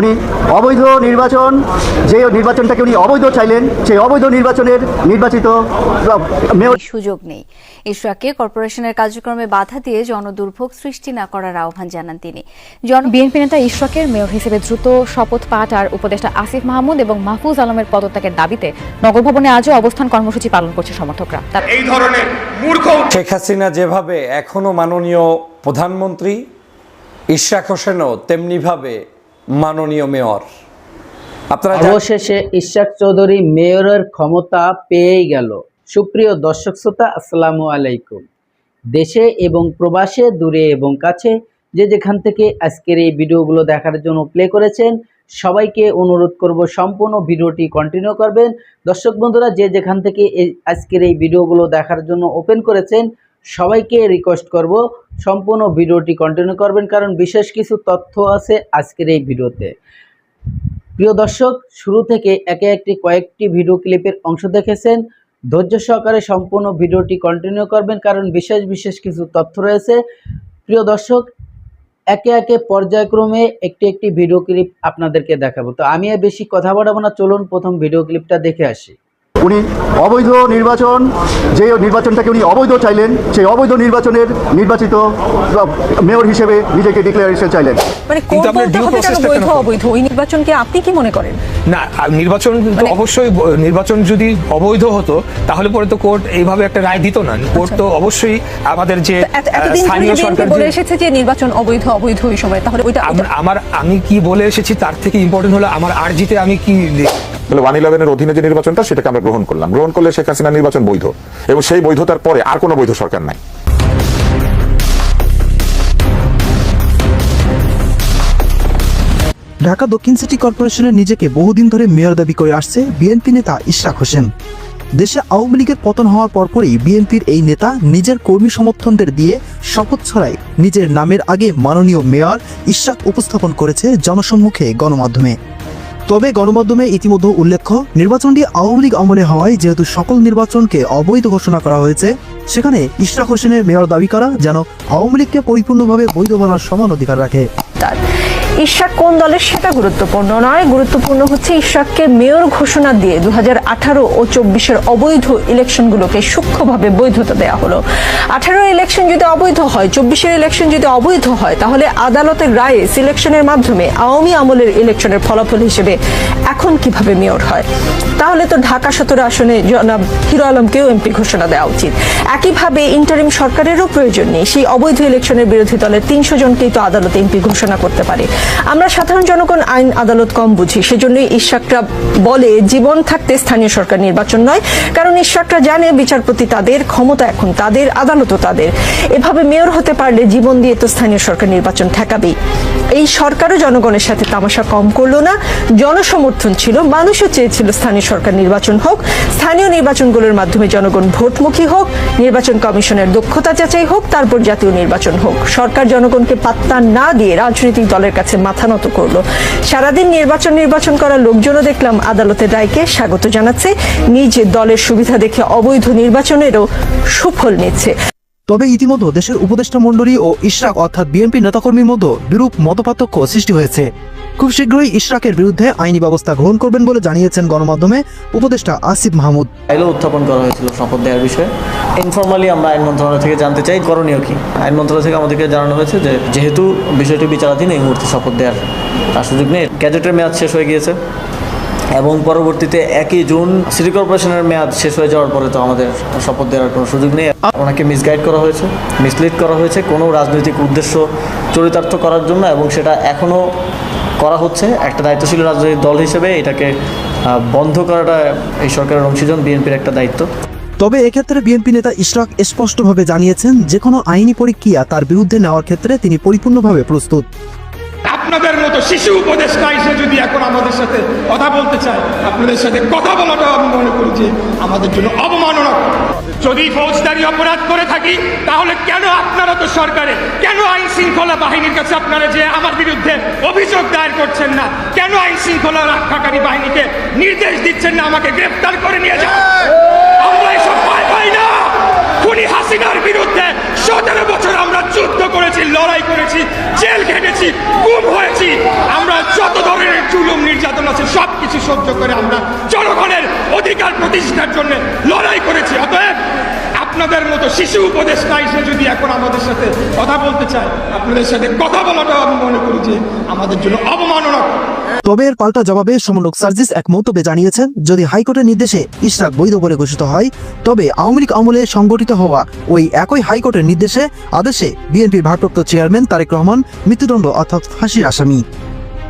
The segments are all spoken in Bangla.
উনি অবৈধ নির্বাচন যে নির্বাচনটাকে উনি অবৈধ চাইলেন সেই অবৈধ নির্বাচনের নির্বাচিত মেয়র সুযোগ নেই। ইশরাককে কর্পোরেশনের কার্যক্রমে বাধা দিয়ে জনদুর্ভোগ সৃষ্টি না করার আহ্বান জানান তিনি। জন বিএনপি নেতা ইশরাকের মেয়র হিসেবে দ্রুত শপথ পাঠ আর উপদেষ্টা আসিফ মাহমুদ এবং মাহফুজ আলমের পদত্যাগের দাবিতে নগর ভবনে আজও অবস্থান কর্মসূচি পালন করছে সমর্থকরা। এই ধরনের মূর্খ শেখ হাসিনা যেভাবে এখনও মাননীয় প্রধানমন্ত্রী ইশরাক হোসেনও তেমনিভাবে মাননীয় মেয়র। আপনারা অবশেষে ইশাক চৌধুরী মেয়রের ক্ষমতা পেয়েই গেল। সুপ্রিয় দর্শক শ্রোতা, আসসালামু আলাইকুম। দেশে এবং প্রবাসে, দূরে এবং কাছে যে যেখান থেকে আজকের এই ভিডিওগুলো দেখার জন্য প্লে করেছেন, সবাইকে অনুরোধ করব সম্পূর্ণ ভিডিওটি কন্টিনিউ করবেন। দর্শক বন্ধুরা, যে যেখান থেকে আজকের এই ভিডিওগুলো দেখার জন্য ওপেন করেছেন সবাইকে রিকোয়েস্ট করব, সম্পূর্ণ ভিডিওটি কন্টিনিউ করবেন, কারণ বিশেষ কিছু তথ্য আছে আজকের এই ভিডিওতে। প্রিয় দর্শক, শুরু থেকে একে একটি কয়েকটি ভিডিও ক্লিপের অংশ দেখেছেন। ধৈর্য সহকারে সম্পূর্ণ ভিডিওটি কন্টিনিউ করবেন, কারণ বিশেষ বিশেষ কিছু তথ্য রয়েছে। প্রিয় দর্শক, একে একে পর্যায়ক্রমে একটি একটি ভিডিও ক্লিপ আপনাদেরকে দেখাবো। তো আমি বেশি কথা বাড়াবো না, চলুন প্রথম ভিডিও ক্লিপটা দেখে আসি। উনি অবৈধ নির্বাচন যে নির্বাচনটাকে উনি অবৈধ চাইলেন সেই অবৈধ নির্বাচনের নির্বাচিত মেয়র হিসেবে নিজেকে ডিক্লারেশন চাইলেন। মানে কিন্তু আপনার কেন? অবৈধ? ওই নির্বাচনকে আপনি কি মনে করেন? না নির্বাচন তো মানে- অবশ্যই নির্বাচন যদি অবৈধ হতো তাহলে পরে তো কোর্ট এইভাবে একটা রায় দিত না। কোর্ট তো অবশ্যই আমাদের যে স্থানীয় সরকার বলে এসেছে যে নির্বাচন অবৈধ অবৈধ ওই সময় তাহলে ওইটা আমার আমার আমি কি বলে এসেছি তার থেকে ইম্পর্টেন্ট হলো আমার আরজিতে আমি কি তাহলে ওয়ান ইলেভেনের অধীনে যে নির্বাচনটা, সেটাকে আমরা গ্রহণ করলাম। গ্রহণ করলে শেখ হাসিনা নির্বাচন বৈধ। এবং সেই বৈধতার পরে আর কোনো বৈধ সরকার নাই। ঢাকা দক্ষিণ সিটি কর্পোরেশনের নিজেকে বহুদিন ধরে মেয়র দাবি করে আসছে বিএনপি নেতা ইশরাক হোসেন। দেশে আওয়ামী লীগের পতন হওয়ার পরপরই বিএনপির এই নেতা নিজের কর্মী সমর্থনদের দিয়ে শপথ ছড়ায়। নিজের নামের আগে মাননীয় মেয়র ইশরাক উপস্থাপন করেছে জনসম্মুখে গণমাধ্যমে। তবে গণমাধ্যমে ইতিমধ্যে উল্লেখ্য, নির্বাচনটি আওয়ামী লীগ আমলে হওয়ায় যেহেতু সকল নির্বাচনকে অবৈধ ঘোষণা করা হয়েছে, সেখানে ইশরাক হোসেনের মেয়র দাবি করা যেন আওয়ামী লীগকে পরিপূর্ণভাবে বৈধ বলার সমান অধিকার রাখে। ইশরাক কোন দলের সেটা গুরুত্বপূর্ণ নয়। গুরুত্বপূর্ণ হচ্ছে ইশরাককে মেয়র ঘোষণা দিয়ে দু আঠারো ও চব্বিশের অবৈধ ইলেকশনগুলোকে সূক্ষ্মভাবে বৈধতা দেওয়া হলো। আঠারো ইলেকশন যদি অবৈধ হয়, চব্বিশের ইলেকশন যদি অবৈধ হয়, তাহলে আদালতের রায়ে সিলেকশনের মাধ্যমে আওয়ামী আমলের ইলেকশনের ফলাফল হিসেবে এখন কীভাবে মেয়র হয়? তাহলে তো ঢাকা সতেরো আসনে জনাব হিরো আলমকেও এমপি ঘোষণা দেওয়া উচিত। একইভাবে ইন্টারিম সরকারেরও প্রয়োজন নেই। সেই অবৈধ ইলেকশনের বিরোধী দলের তিনশো জনকেই তো আদালতে এমপি ঘোষণা করতে পারে। আমরা সাধারণ জনগণ আইন আদালত কম বুঝি, সেজন্যই ইশাকরা বলে জীবন থাকতে স্থানীয় সরকার নির্বাচন নয়। কারণ ইশাকরা জানে বিচারপতি তাদের, ক্ষমতা এখন তাদের, আদালতও তাদের। এভাবে মেয়র হতে পারলে জীবন দিয়ে তো স্থানীয় সরকার নির্বাচন ঠেকাবেই। এই সরকারও জনগণের সাথে তামাশা কম করল না। জনসমর্থন ছিল, মানুষও চেয়েছিল স্থানীয় সরকার নির্বাচন হোক। স্থানীয় নির্বাচনগুলোর মাধ্যমে জনগণ ভোটমুখী হোক, নির্বাচন কমিশনের দক্ষতা যাচাই হোক, তারপর জাতীয় নির্বাচন হোক। সরকার জনগণকে পাত্তা না দিয়ে রাজনৈতিক দলের কাছে মাথা নত করল। সারাদিন নির্বাচন নির্বাচন করা লোকজনও দেখলাম আদালতের রায়কে স্বাগত জানাচ্ছে। নিজ দলের সুবিধা দেখে অবৈধ নির্বাচনেরও সুফল নিচ্ছে। তবে ইতিমধ্যে দেশের উপদেষ্টা মণ্ডলী ও ইশরাক অর্থাৎ বিএনপি নেতাকর্মীর মধ্যে বিরূপ মতপার্থক্য সৃষ্টি হয়েছে। খুব শীঘ্রই ইশরাকের বিরুদ্ধে আইনি ব্যবস্থা গ্রহণ করবেন বলে জানিয়েছেন গণমাধ্যমে উপদেষ্টা আসিফ মাহমুদ। ফাইলও উত্থাপন করা হয়েছিল শপথ দেওয়ার বিষয়ে। ইনফর্মালি আমরা আইন মন্ত্রণালয় থেকে জানতে চাই, করণীয় কি? আইন মন্ত্রণালয় থেকে আমাদেরকে জানানো হয়েছে যে, যেহেতু বিষয়টি বিচারাধীন, এই মুহূর্তে শপথ দেওয়ার সুযোগ নেই। গ্যাজেটের মেয়াদ শেষ হয়ে গিয়েছে। এবং পরবর্তীতে একই জুন সিটি কর্পোরেশনের মেয়াদ শেষ হয়ে যাওয়ার পরে তো আমাদের শপথ দেওয়ার কোনো সুযোগ নেই। ওনাকে মিসগাইড করা হয়েছে মিসলিড করা হয়েছে কোনো রাজনৈতিক উদ্দেশ্য চরিতার্থ করার জন্য এবং সেটা এখনও করা হচ্ছে। একটা দায়িত্বশীল রাজনৈতিক দল হিসেবে এটাকে বন্ধ করাটা এই সরকারের অংশীজন, বিএনপির একটা দায়িত্ব। তবে এক্ষেত্রে বিএনপি নেতা ইশরাক স্পষ্টভাবে জানিয়েছেন যে কোনো আইনি পরীক্ষা তার বিরুদ্ধে নেওয়ার ক্ষেত্রে তিনি পরিপূর্ণভাবে প্রস্তুত। আপনাদের মতো শিশু উপদেষ্টা এসে যদি এখন আমাদের সাথে কথা বলতে চায়, আপনাদের সাথে কথা বলাটা আমি মনে করি যে আমাদের জন্য অবমাননা। যদি ফৌজদারি অপরাধ করে থাকি, তাহলে কেন আপনারা তো সরকারে? কেন আইন শৃঙ্খলা বাহিনীর কাছে আপনারা যে আমার বিরুদ্ধে অভিযোগ দায়ের করছেন না? কেন আইন শৃঙ্খলা রক্ষাকারী বাহিনীকে নির্দেশ দিচ্ছেন না আমাকে গ্রেফতার করে নিয়ে যান? আমরা এসব পাই না। খুনি হাসিনার বিরুদ্ধে সতেরো বছর আমরা যুদ্ধ করেছি, লড়াই করেছি, জেল খেটেছি, গুম হয়েছি। আমরা যত ধরনের জুলুম নির্যাতন আছে সব কিছু সহ্য করে আমরা জনগণের অধিকার প্রতিষ্ঠার জন্য লড়াই করেছি। অতএব আপনাদের মতো শিশু উপদেষ্টা এসে যদি এখন আমাদের সাথে কথা বলতে চায়, আপনাদের সাথে কথা বলাটাও আমি মনে করি যে আমাদের জন্য অবমাননা তবে এর পাল্টা জবাবে সমন্বয়ক সার্জিস এক মন্তব্যে জানিয়েছেন, যদি হাইকোর্টের নির্দেশে ইশরাক বৈধ বলে ঘোষিত হয়, তবে আওয়ামী লীগ আমলে সংগঠিত হওয়া ওই একই হাইকোর্টের নির্দেশে আদেশে বিএনপির ভারপ্রাপ্ত চেয়ারম্যান তারেক রহমান মৃত্যুদণ্ড অর্থাৎ ফাঁসির আসামি।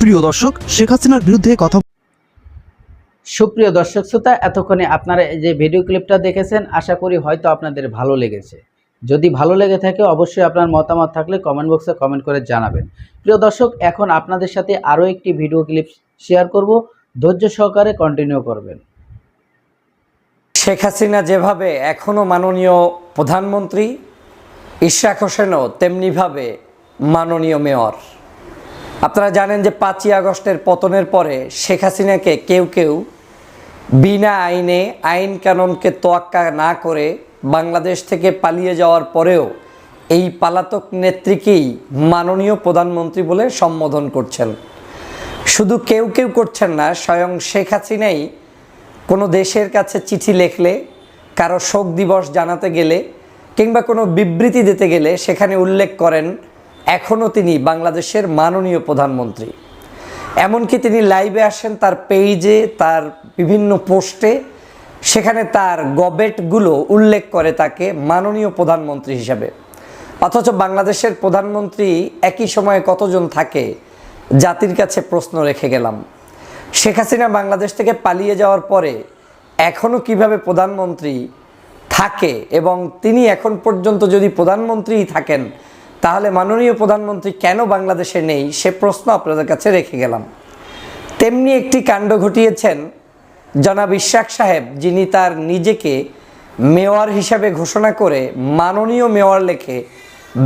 প্রিয় দর্শক, শেখ হাসিনার বিরুদ্ধে কথা সুপ্রিয় দর্শক শ্রোতা, এতক্ষণে আপনারা যে ভিডিও ক্লিপটা দেখেছেন, আশা করি হয়তো আপনাদের ভালো লেগেছে। যদি ভালো লেগে থাকে অবশ্যই আপনার মতামত থাকলে কমেন্ট বক্সে কমেন্ট করে জানাবেন। প্রিয় দর্শক, এখন আপনাদের সাথে আরও একটি ভিডিও ক্লিপ শেয়ার করব। ধৈর্য সহকারে কন্টিনিউ করবেন। শেখ হাসিনা যেভাবে এখনও মাননীয় প্রধানমন্ত্রী, ইশরাক হোসেনও তেমনিভাবে মাননীয় মেয়র। আপনারা জানেন যে পাঁচই আগস্টের পতনের পরে শেখ হাসিনাকে কেউ কেউ বিনা আইনে আইন কানুনকে তোয়াক্কা না করে বাংলাদেশ থেকে পালিয়ে যাওয়ার পরেও এই পালাতক নেত্রীকেই মাননীয় প্রধানমন্ত্রী বলে সম্বোধন করছেন। শুধু কেউ কেউ করছেন না, স্বয়ং শেখ হাসিনাই কোনো দেশের কাছে চিঠি লেখলে, কারও শোক দিবস জানাতে গেলে, কিংবা কোনো বিবৃতি দিতে গেলে সেখানে উল্লেখ করেন এখনও তিনি বাংলাদেশের মাননীয় প্রধানমন্ত্রী। এমনকি তিনি লাইভে আসেন তার পেজে তার বিভিন্ন পোস্টে সেখানে তার গবেটগুলো উল্লেখ করে তাকে মাননীয় প্রধানমন্ত্রী হিসাবে। অথচ বাংলাদেশের প্রধানমন্ত্রী একই সময়ে কতজন থাকে, জাতির কাছে প্রশ্ন রেখে গেলাম। শেখ হাসিনা বাংলাদেশ থেকে পালিয়ে যাওয়ার পরে এখনও কীভাবে প্রধানমন্ত্রী থাকে এবং তিনি এখন পর্যন্ত যদি প্রধানমন্ত্রীই থাকেন, তাহলে মাননীয় প্রধানমন্ত্রী কেন বাংলাদেশে নেই, সে প্রশ্ন আপনাদের কাছে রেখে গেলাম। তেমনি একটি কাণ্ড ঘটিয়েছেন জনাব ইশাক সাহেব, যিনি তার নিজেকে মেয়র হিসাবে ঘোষণা করে মাননীয় মেয়র লেখে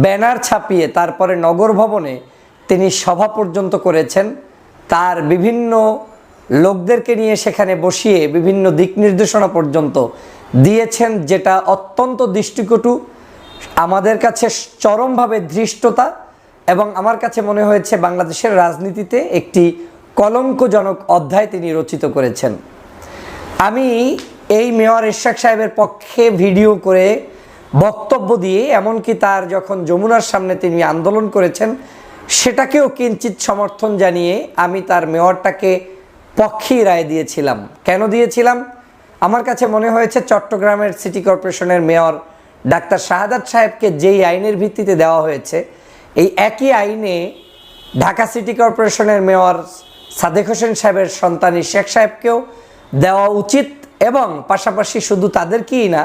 ব্যানার ছাপিয়ে তারপরে নগর ভবনে তিনি সভা পর্যন্ত করেছেন। তার বিভিন্ন লোকদেরকে নিয়ে সেখানে বসিয়ে বিভিন্ন দিক নির্দেশনা পর্যন্ত দিয়েছেন, যেটা অত্যন্ত দৃষ্টিকটু, আমাদের কাছে চরমভাবে ধৃষ্টতা এবং আমার কাছে মনে হয়েছে বাংলাদেশের রাজনীতিতে একটি কলঙ্কজনক অধ্যায় তিনি রচিত করেছেন। আমি এই মেয়র ইশাক সাহেবের পক্ষে ভিডিও করে বক্তব্য দিয়ে, এমনকি তার যখন যমুনার সামনে তিনি আন্দোলন করেছেন, সেটাকেও কিঞ্চিত সমর্থন জানিয়ে আমি তার মেয়রটাকে পক্ষেই রায় দিয়েছিলাম। কেন দিয়েছিলাম? আমার কাছে মনে হয়েছে চট্টগ্রামের সিটি কর্পোরেশনের মেয়র ডাক্তার শাহাদাত সাহেবকে যেই আইনের ভিত্তিতে দেওয়া হয়েছে, এই একই আইনে ঢাকা সিটি কর্পোরেশনের মেয়র সাদেক হোসেন সাহেবের সন্তান শেখ সাহেবকেও দেওয়া উচিত এবং পাশাপাশি শুধু তাদেরকেই না,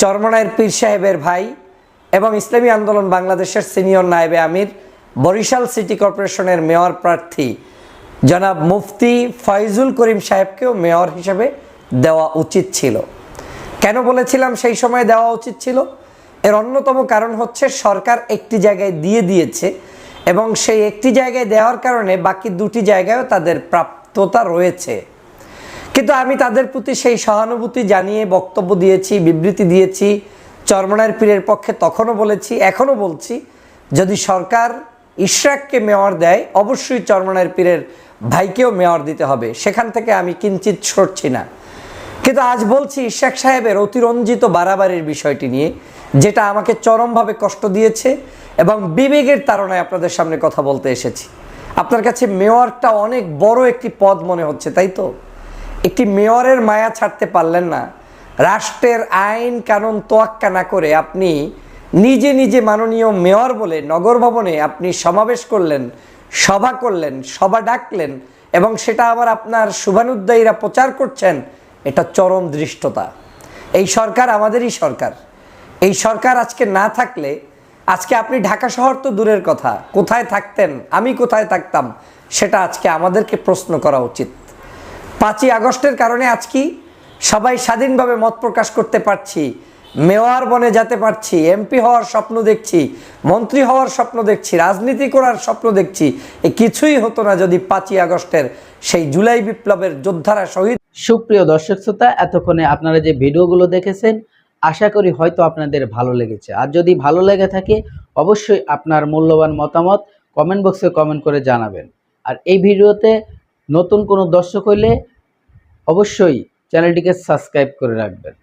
চরমনায়ের পীর সাহেবের ভাই এবং ইসলামী আন্দোলন বাংলাদেশের সিনিয়র নায়েবে আমির, বরিশাল সিটি কর্পোরেশনের মেয়র প্রার্থী জনাব মুফতি ফয়জুল করিম সাহেবকেও মেয়র হিসেবে দেওয়া উচিত ছিল। কেন বলেছিলাম সেই সময় দেওয়া উচিত ছিল? এর অন্যতম কারণ হচ্ছে সরকার একটি জায়গায় দিয়ে দিয়েছে এবং সেই একটি জায়গায় দেওয়ার কারণে বাকি দুটি জায়গায়ও তাদের প্রাপ্ততা রয়েছে। কিন্তু আমি তাদের প্রতি সেই সহানুভূতি জানিয়ে বক্তব্য দিয়েছি, বিবৃতি দিয়েছি চরমনায়ের পীরের পক্ষে তখনও বলেছি, এখনও বলছি, যদি সরকার ইশরাককে মেয়র দেয়, অবশ্যই চরমনায়ের পীরের ভাইকেও মেয়র দিতে হবে। সেখান থেকে আমি কিঞ্চিত সরছি না। কিন্তু আজ বলছি ইশাক সাহেবের অতিরঞ্জিত বাড়াবাড়ির বিষয়টি নিয়ে, যেটা আমাকে চরমভাবে কষ্ট দিয়েছে এবং বিবেকের তাড়নায় আপনাদের সামনে কথা বলতে এসেছি। আপনার কাছে মেয়রটা অনেক বড় একটি পদ মনে হচ্ছে, তাই তো? একটি মেয়রের মায়া ছাড়তে পারলেন না। রাষ্ট্রের আইন কানুন তোয়াক্কা না করে আপনি নিজে নিজে মাননীয় মেয়র বলে নগর ভবনে আপনি সমাবেশ করলেন, সভা করলেন, সভা ডাকলেন এবং সেটা আবার আপনার শুভানুদ্দায়ীরা প্রচার করছেন, এটা চরম দৃষ্টতা এই সরকার আমাদেরই সরকার। এই সরকার আজকে না থাকলে, আজকে আপনি ঢাকা শহর তো দূরের কথা, কোথায় থাকতেন, আমি কোথায় থাকতাম, সেটা আজকে আমাদেরকে প্রশ্ন করা উচিত। পাঁচই আগস্টের কারণে আজকে সবাই স্বাধীনভাবে মত প্রকাশ করতে পারছি, মেয়র বনে যেতে পারছি, এমপি হওয়ার স্বপ্ন দেখছি, মন্ত্রী হওয়ার স্বপ্ন দেখছি, রাজনীতি করার স্বপ্ন দেখছি, এ কিছুই হতো না যদি পাঁচই আগস্টের সেই জুলাই বিপ্লবের যোদ্ধারা শহীদ সুপ্রিয় দর্শক শ্রোতা, এতক্ষণে আপনারা যে ভিডিওগুলো দেখেছেন, আশা করি হয়তো আপনাদের ভালো লেগেছে। আর যদি ভালো লেগে থাকে, অবশ্যই আপনার মূল্যবান মতামত কমেন্ট বক্সে কমেন্ট করে জানাবেন। আর এই ভিডিওতে নতুন কোনো দর্শক হইলে অবশ্যই চ্যানেলটিকে সাবস্ক্রাইব করে রাখবেন।